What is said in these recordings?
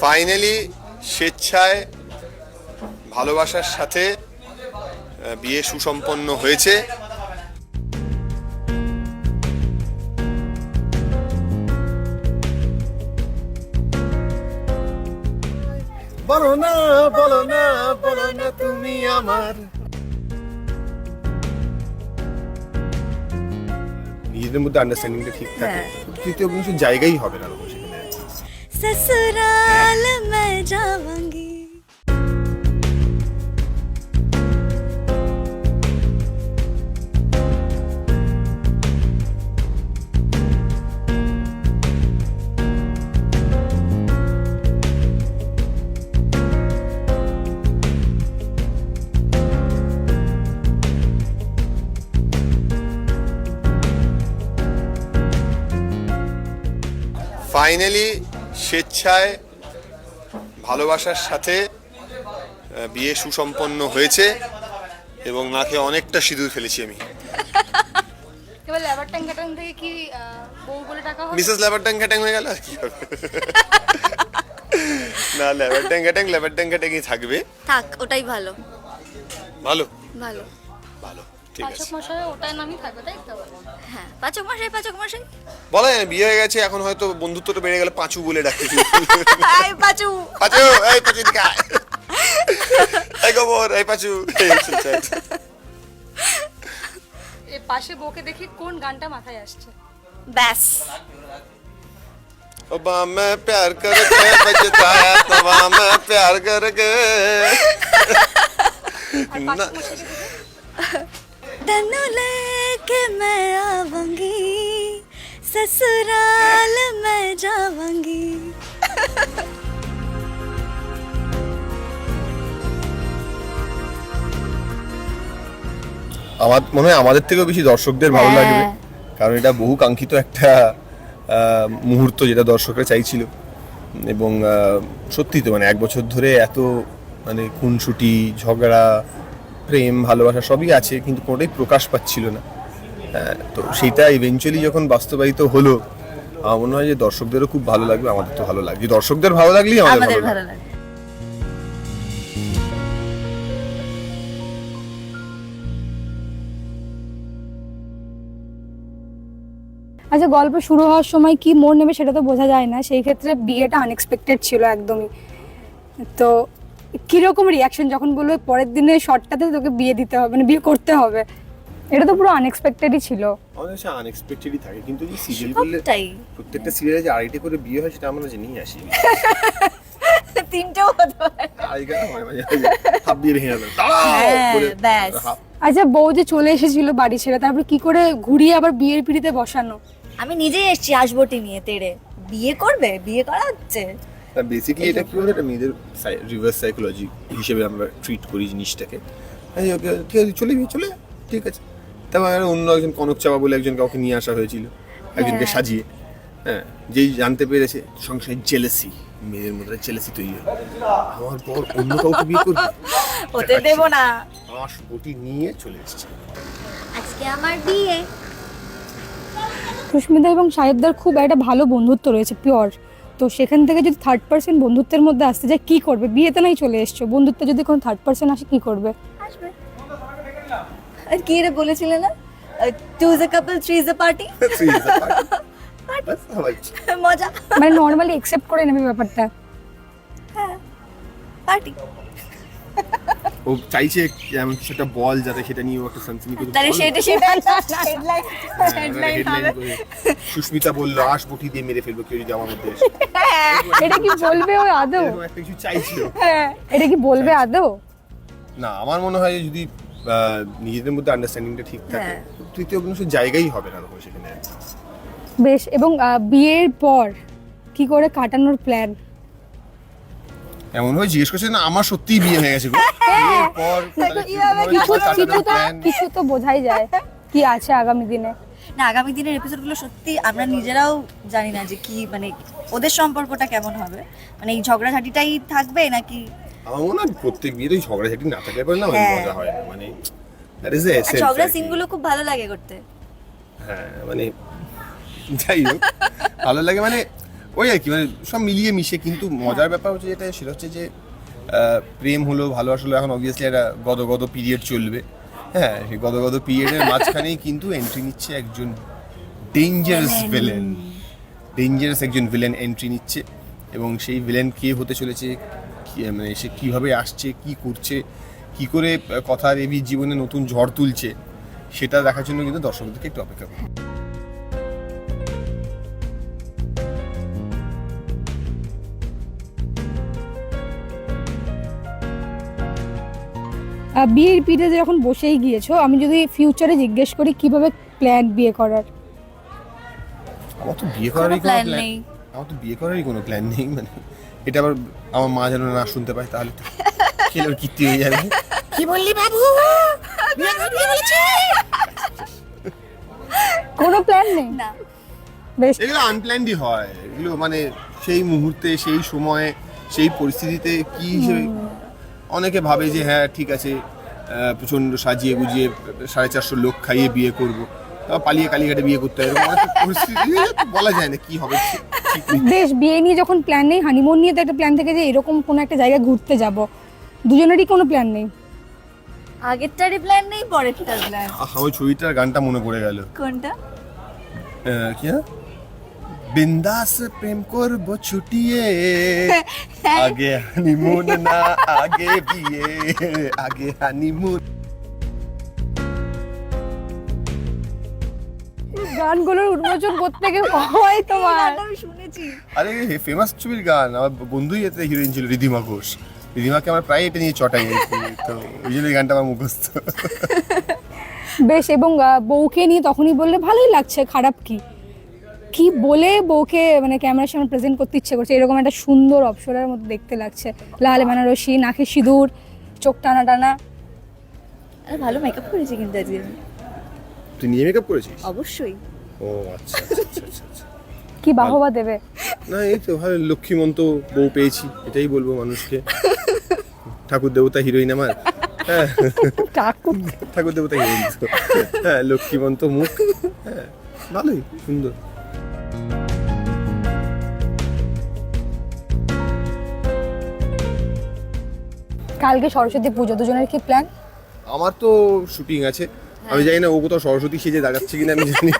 Finally স্বেচ্ছায় ভালোবাসার সাথে বিয়ে সুসম্পন্ন হয়েছে। বলো না বলো না বলো না তুমি আমার। নিজেদের মধ্যে আন্ডারস্ট্যান্ডিংটা ঠিক থাকে। হ্যাঁ। তৃতীয় পুরুষের জায়গাই হবে না সেখানে। ससुराल मैं जावांगी finally স্বেচ্ছায় ভালোবাসার সাথে বিয়ে সুসম্পন্ন হয়েছে এবং নাকে অনেকটা সিঁদুর ফেলেছি আমি। এবার লেবার ট্যাং ট্যাং থেকে কি বউ বলে টাকা মিসেস লেবার ট্যাং ঘ্যাটাং হয়ে গেল? আর কি না লেবার ট্যাং ঘ্যাটাং লেবার ট্যাং ঘ্যাটাংই থাকবে। থাক ওটাই ভালো। ভালো? ভালো। ভালো ঠিক পাচক আছে মশাই ওটার নামই থাকবে তাই তো হ্যাঁ পাচক মশাই পাচক মশাই বলা যায় না, বিয়ে হয়ে গেছে এখন হয়তো বন্ধুত্বটা বেড়ে গেলে পাঁচু বলে ডাকতে শুরু হাই পাচু পাঁচু এই পাঁচু এদিকে আয়। এই গোবর এই পাঁচু এই চলছে। এ পাশে বউকে দেখি কোন গানটা মাথায় আসছে ব্যাস अब्बा मैं प्यार करके बचताया तबा मैं प्यार करके तनु लेके मैं आऊंगी ससुराल मैं जाऊंगी আমার মনে হয় আমাদের থেকেও বেশি দর্শকদের ভালো হ্যাঁ। লাগবে কারণ এটা বহু কাঙ্ক্ষিত একটা আহ, মুহূর্ত যেটা দর্শকরা চাইছিল এবং আহ, সত্যি তো মানে এক বছর ধরে এত মানে খুনসুটি ঝগড়া প্রেম ভালোবাসা সবই আছে কিন্তু কোনোটাই প্রকাশ পাচ্ছিল না। আহ, তো সেটা ইভেনচুয়ালি যখন বাস্তবায়িত হলো আমার মনে হয় যে দর্শকদেরও খুব ভালো লাগবে আমাদের তো ভালো লাগবে দর্শকদের ভালো লাগলেই আমাদের আমাদের ভালো লাগবে লাগে। আচ্ছা গল্প শুরু হওয়ার সময় কি মন নেবে সেটা তো বোঝা যায় না। সেই ক্ষেত্রে বিয়েটা আনএক্সপেক্টেড ছিল একদমই। তো কীরকম রিয়াকশন যখন বলল পরের দিনে শর্টটাতে তোকে বিয়ে দিতে হবে মানে বিয়ে করতে হবে? এটা তো পুরো আনএক্সপেক্টেডই ছিল। কাছে আনএক্সপেক্টেডই থাকে কিন্তু যে সিরিয়াল করলে সবটাই। প্রত্যেকটা সিরিয়ালে যে আড়াইটে করে বিয়ে হয় সেটা আমরা জেনেই আসি। তিনটেও হতে পারে। হয় হ্যাঁ, আচ্ছা বউ যে চলে এসেছিল বাড়ি ছেড়ে তারপর কি করে ঘুরিয়ে আবার বিয়ের পিড়িতে বসানো? আমি নিজেই এসেছি আসবটি নিয়ে তেড়ে। বিয়ে করবে? বিয়ে করা হচ্ছে? বেসিক্যালি এটা কি বলতো? এটা মেয়েদের রিভার্স সাইকোলজি হিসেবে আমরা ট্রিট করি জিনিসটাকে। এই ওকে ঠিক আছে চলে গিয়ে চলে ঠিক আছে। তারপর আর অন্য একজন কনক চাওয়া বলে একজন কাউকে নিয়ে আসা হয়েছিল একজনকে হ্যাঁ। সাজিয়ে। হ্যাঁ যেই জানতে পেরেছে সংসারে জেলেসি মেয়েদের মধ্যে জেলেসি তৈরি হয়। আমার পর অন্য কাউকে বিয়ে করবে? হতে দেব না। হাঁস বটি নিয়ে চলে এসেছে। আজকে আমার বিয়ে। সুস্মিতা এবং সাহেবদার খুব একটা ভালো বন্ধুত্ব রয়েছে পিওর তো সেখান থেকে যদি থার্ড পার্সন বন্ধুত্বের মধ্যে আসতে যায় কি করবে? বিয়েতে নাই চলে এসছো। বন্ধুত্ব যদি কোনো থার্ড পার্সন আসে কি করবে? আসবে। আর কি রে বলেছিলে না? Two is a couple three is a party. মজা। মানে নর্মালি অ্যাকসেপ্ট করে নেবে ব্যাপারটা। হ্যাঁ। পার্টি ও চাইছে এমন কিছু একটা বল যাতে সেটা নিয়ে ও একটা সানসিনি করে তাহলে। সেটা সেটা হেডলাইন হ্যাঁ, হেডলাইন হবে। সুস্মিতা বলল আশ বটি দিয়ে মেরে ফেলব কেউ যদি আমার মধ্যে এটা কি বলবে ওই আদৌ? একটা কিছু চাইছিল। হ্যাঁ। এটা কি বলবে আদৌ? না আমার মনে হয় যদি নিজেদের মধ্যে আন্ডারস্ট্যান্ডিংটা ঠিক থাকে হ্যাঁ। তৃতীয় পুরুষের জায়গাই হবে না তখন সেখানে। বেশ এবং বিয়ের পর কি করে কাটানোর প্ল্যান এমন ভাবে জিজ্ঞেস করছে না আমার সত্যিই বিয়ে হয়ে গেছে গো। কিছু কিছু তো কিছু তো বোঝাই যায় কি আছে আগামী দিনে। না আগামী দিনের এপিসোডগুলো সত্যি আমরা নিজেরাও জানি না যে কি মানে ওদের সম্পর্কটা কেমন হবে। মানে এই ঝগড়াঝাটিটাই থাকবে নাকি? আমার মনে হয় প্রত্যেক ঝগড়াঝাটি না থাকলে পরে না মানে হ্যাঁ। মজা হয় না মানে দ্যাট ইজ দ্য এসেন্স ঝগড়া সিনগুলো খুব ভালো লাগে করতে। হ্যাঁ মানে যাই হোক ভালো লাগে মানে ওই আর কি মানে সব মিলিয়ে মিশে কিন্তু মজার ব্যাপার হচ্ছে যেটা সেটা হচ্ছে যে প্রেম হলো ভালোবাসা হলো এখন অবভিয়াসলি একটা গদ গদ পিরিয়ড চলবে। হ্যাঁ সেই গদ গদ পিরিয়ডের মাঝখানেই কিন্তু এন্ট্রি নিচ্ছে একজন ডেঞ্জারাস ভিলেন ডেঞ্জারাস একজন ভিলেন এন্ট্রি নিচ্ছে এবং সেই ভিলেন কে হতে চলেছে কি- মানে সে কীভাবে আসছে কি করছে কি করে কথা রেবির জীবনে নতুন ঝড় তুলছে সেটা দেখার জন্য কিন্তু দর্শকদেরকে একটু অপেক্ষা করতে বিয়ের পিঠে যখন বসেই গিয়েছো আমি যদি ফিউচারে জিজ্ঞেস করি কীভাবে প্ল্যান বিয়ে করার? আমার তো বিয়ে করারই কোনো প্ল্যান নেই। আমার তো বিয়ে করারই কোনো প্ল্যান নেই মানে এটা আবার আমার মা যেন না শুনতে পায় তাহলে তো খেলে কীর্তি হয়ে যাবে। কি বললি বাবু? কোনো প্ল্যান নেই? না। বেশ। এগুলো আনপ্ল্যান্ডই হয়। এগুলো মানে সেই মুহূর্তে সেই সময়ে সেই পরিস্থিতিতে কি হিসেবে অনেকে ভাবে যে হ্যাঁ ঠিক আছে প্রচণ্ড সাজিয়ে গুজিয়ে সাড়ে চারশো লোক খাইয়ে বিয়ে করব। পালিয়ে কালীঘাটে বিয়ে করতে হবে এরকম অনেক পরিস্থিতি। বলা যায় না কি হবে। বেশ বিয়ে নিয়ে যখন প্ল্যান নেই হানিমুন নিয়ে তো একটা প্ল্যান থেকে যে এরকম কোনো একটা জায়গায় ঘুরতে যাব। দুজনেরই কোনো প্ল্যান নেই। আগেরটারই প্ল্যান নেই পরেরটার প্ল্যান আহা, ওই ছবিটার গানটা মনে পড়ে গেল। কোনটা? কি হ্যাঁ? বিন্দাস প্রেম করব ছুটিয়ে আগে হানিমুন না আগে বিয়ে আগে হানিমুন গানগুলোর উন্মোচন করতে গিয়ে হয় তোমার। শুনেছি। আরে ফেমাস ছবির গান। আমার বন্ধুই এতে হিরোইন ছিল রিধিমা ঘোষ। রিধিমাকে আমরা প্রায় এটা নিয়ে চটাই। তো ওই জন্য এই গানটা আমার মুখস্থ। বেশ এবং বউকে নিয়ে তখনই বললে ভালোই লাগছে খারাপ কি? কি বলে বউকে মানে ক্যামেরার সামনে প্রেজেন্ট করতে ইচ্ছে করছে? এরকম একটা সুন্দর অপসরের মতো দেখতে লাগছে। লাল বেনারসি নাকে সিঁদুর চোখ টানা টানা। আরে ভালো মেকআপ করেছি কিন্তু আজকে আমি। তুই নিয়ে মেকআপ করেছিস? অবশ্যই। ও আচ্ছা আচ্ছা, আচ্ছা আচ্ছা, কি বাহবা দেবে? না এই তো ভালো লক্ষ্মীমন্ত বউ পেয়েছি এটাই বলব মানুষকে। ঠাকুর দেবতা হিরোইন আমার। হ্যাঁ। ঠাকুর। ঠাকুর দেবতা হিরোইন তো। হ্যাঁ লক্ষ্মীমন্ত মুখ। হ্যাঁ ভালোই সুন্দর। কালকে সরস্বতী পুজো দুজনের কি প্ল্যান আমার তো শুটিং আছে। আমি জানি না ও কোথাও সরস্বতী সেজে দাঁড়াচ্ছে কিনা আমি জানি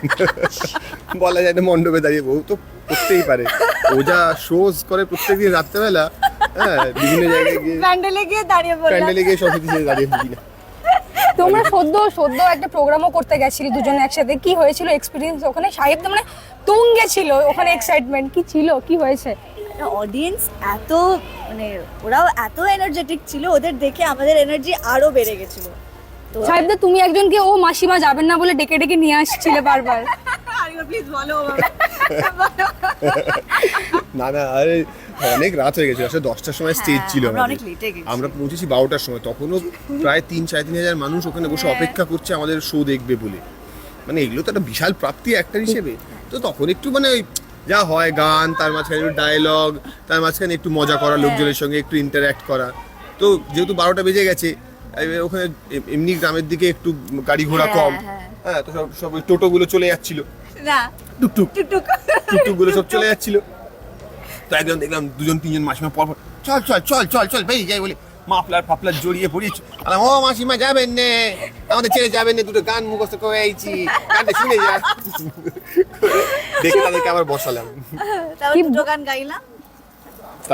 বলা যায় না মণ্ডপে দাঁড়িয়ে বউ তো করতেই পারে। ও যা শোজ করে প্রত্যেকদিন রাত্রেবেলা হ্যাঁ বিভিন্ন জায়গায় গিয়ে প্যান্ডেলে গিয়ে দাঁড়িয়ে বললাম প্যান্ডেলে গিয়ে সরস্বতী সেজে দাঁড়িয়ে না। তোমরা সদ্য সদ্য একটা প্রোগ্রামও করতে গেছিলি দুজন একসাথে। কি হয়েছিল এক্সপিরিয়েন্স ওখানে? সাহেব তো মানে তুঙ্গে ছিল ওখানে এক্সাইটমেন্ট কি ছিল? কি হয়েছে? অডিয়েন্স এত মানে ওরাও এত এনার্জেটিক ছিল ওদের দেখে আমাদের এনার্জি আরও বেড়ে গেছিল। তো সাহেবদা তুমি একজনকে ও মাসিমা যাবেন না বলে ডেকে ডেকে নিয়ে আসছিলে বারবার? প্লিজ বলো না না আরে অনেক রাত হয়ে গেছে আসলে দশটার সময় স্টেজ ছিল আমরা অনেক late আমরা পৌঁছেছি বারোটার সময় তখনও প্রায় তিন সাড়ে তিন হাজার মানুষ ওখানে বসে হ্যাঁ। অপেক্ষা করছে আমাদের শো দেখবে বলে। মানে এগুলো তো একটা বিশাল প্রাপ্তি অ্যাক্টর হিসেবে। তো তখন একটু মানে ওই যা হয় গান তার মাঝখানে একটু ডায়লগ তার মাঝখানে একটু মজা করা হ্যাঁ। লোকজনের সঙ্গে একটু ইন্টারঅ্যাক্ট করা। তো যেহেতু বারোটা বেজে গেছে ওখানে এমনি গ্রামের দিকে একটু গাড়ি ঘোড়া হ্যাঁ, কম। হ্যাঁ। হ্যাঁ তো সব সব টোটোগুলো চলে যাচ্ছিল। না। টুকটুক টুকটুক টুকটুকগুলো সব চলে যাচ্ছিল। তো একদম দেখলাম দুজন তিনজন মাসিমা পর চল চল চল চল চল বেরিয়ে যাই বলে। মাফলার ফাফলার জড়িয়ে পড়িয়েছি আর ও মাসিমা যাবেন নে। আমাদের ছেড়ে যাবেন নে দুটো গান মুখস্থ করে আইছি। গানটা শুনে যা। দেখে তাদেরকে আবার বসালাম। কি- দুটো গান গাইলাম।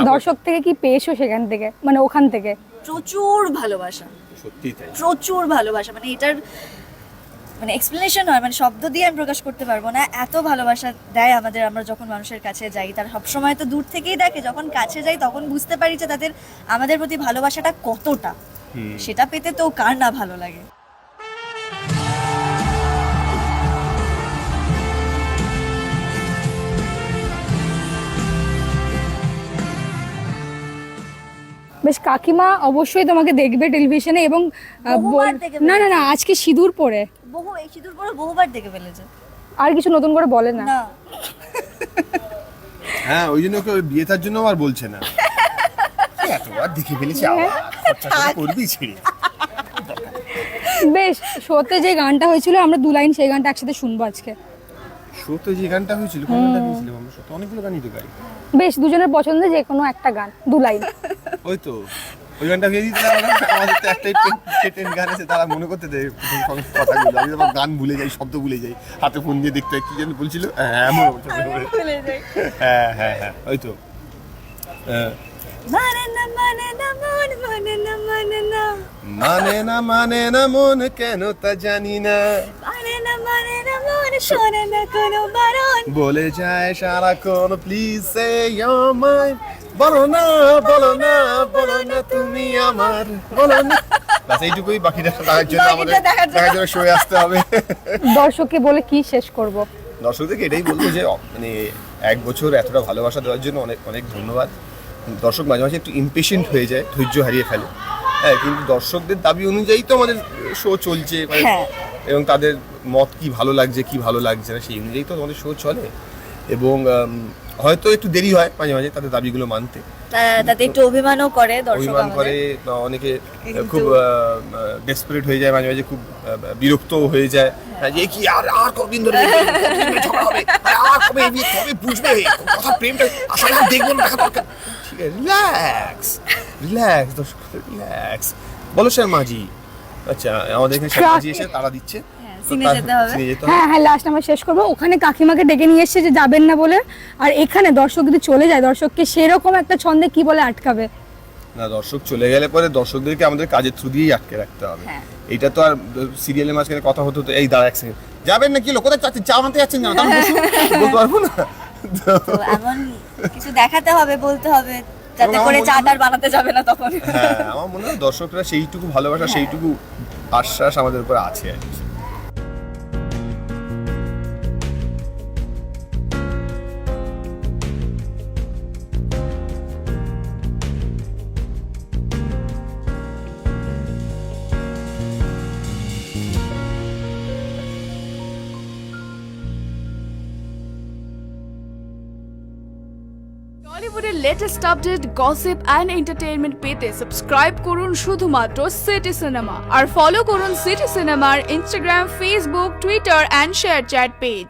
দর্শক থেকে কি পেয়েছ সেখান থেকে? মানে ওখান থেকে? প্রচুর ভালোবাসা। সত্যি তাই। প্রচুর ভালোবাসা। মানে এটার মানে এক্সপ্লেনেশন হয় মানে শব্দ দিয়ে আমি প্রকাশ করতে পারব না। এত ভালোবাসা দেয় আমাদের আমরা যখন মানুষের কাছে যাই তার সবসময় তো দূর থেকেই দেখে যখন কাছে যাই তখন বুঝতে পারি যে তাদের আমাদের প্রতি ভালোবাসাটা কতটা। সেটা পেতে তো কার না ভালো লাগে। বেশ কাকিমা অবশ্যই তোমাকে দেখবে টেলিভিশনে এবং না না না আজকে সিঁদুর পরে। বহু এই সিঁদুর পরে বহুবার দেখে ফেলেছে। আর কিছু নতুন করে বলে না। না। হ্যাঁ ওই জন্য ওই বিয়ে তার জন্য আর বলছে না। এতবার দেখে ফেলেছি আবার খরচা করে করবি ছেড়ে বেশ শোতে যে গানটা হয়েছিল আমরা দু লাইন সেই গানটা একসাথে শুনব আজকে। শোতে যে গানটা হয়েছিল কোন গানটা গেছিলাম আমরা? শোতে অনেকগুলো গানই তো গাই। বেশ দুজনের পছন্দের যে কোনো একটা গান দু লাইন। ওই তো। ওই গানটা দিতে আমাদের তো একটাই টেন গান আছে তারা মনে করতে দেয় কথাগুলো। আমি আবার গান ভুলে যাই শব্দ ভুলে যাই হাতে ফোন দিয়ে দেখতে হয়, কি যেন বলছিল? হ্যাঁ হ্যাঁ হ্যাঁ হ্যাঁ ওই তো। আহ, মানে না মানে না মন মানে না মানে না। মানে না মানে না মন কেন তা জানি না। মানে না মানে না মন শোনে না কোনো বারণ। বলে যায় সারাক্ষণ প্লিজ সে মাই বলো না বলো না বলো না তুমি আমার বলো না। বাস এইটুকুই বাকিটা দেখার জন্য আমাদের দেখার জন্য। শোয়ে আসতে হবে। দর্শককে বলে কি শেষ করব? দর্শকদেরকে এটাই বলব যে মানে এক বছর এতটা ভালোবাসা দেওয়ার জন্য অনেক অনেক ধন্যবাদ। দর্শক মাঝে মাঝে একটু ইমপেশেন্ট হয়ে যায় ধৈর্য হারিয়ে ফেলে। হ্যাঁ কিন্তু দর্শকদের দাবি অনুযায়ী তো আমাদের শো চলছে মানে হ্যাঁ। এবং তাদের মত কি ভালো লাগছে কি ভালো লাগছে না সেই অনুযায়ী তো আমাদের শো চলে। এবং হয়তো একটু দেরি হয় মাঝে মাঝে তাদের দাবিগুলো মানতে। তাতে একটু অভিমানও করে দর্শক অভিমান করে অনেকে খুব ডেসপারেট হয়ে যায় মাঝে মাঝে খুব বিরক্ত হয়ে যায়। হ্যাঁ, যে কি আর আর কতদিন ধরে ঝগড়া হবে? আর কবে এই কবে বুঝবে? কথা প্রেমটা আসলে দেখব না দেখা দরকার। ঠিক আছে রিল্যাক্স রিল্যাক্স দর্শক রিল্যাক্স বলো স্যার মাঝি আচ্ছা আমাদের এখানে স্যার মাঝি এসে তারা দিচ্ছে। সিনে যেতে হবে। হ্যাঁ হ্যাঁ লাস্ট আমরা শেষ করব। ওখানে কাকিমাকে ডেকে নিয়ে এসছে যে যাবেন না বলে। আর এখানে দর্শক যদি চলে যায় দর্শককে সেরকম একটা ছন্দে কি বলে আটকাবে? না দর্শক চলে গেলে পরে দর্শকদেরকে আমাদের কাজের থ্রু দিয়েই আটকে রাখতে হবে। হ্যাঁ। এটা তো আর সিরিয়ালের মাঝখানে কথা হতো তো এই দাঁড়া এক সেকেন্ড যাবেন না কি লোক? কোথায় চাচ্ছেন চা আনতে যাচ্ছেন না? বলতে পারব না? তো- তো এমন কিছু দেখাতে হবে বলতে হবে যাতে করে হয়- বানাতে যাবে না তখন। হ্যাঁ আমার মনে হয় দর্শকরা সেইটুকু ভালোবাসা সেইটুকু আশ্বাস আমাদের উপর আছে আর কি। টলিউডের latest update gossip and entertainment পেতে সাবস্ক্রাইব করুন শুধুমাত্র সিটি সিনেমা আর ফলো করুন সিটি সিনেমার Instagram Facebook Twitter and share chat page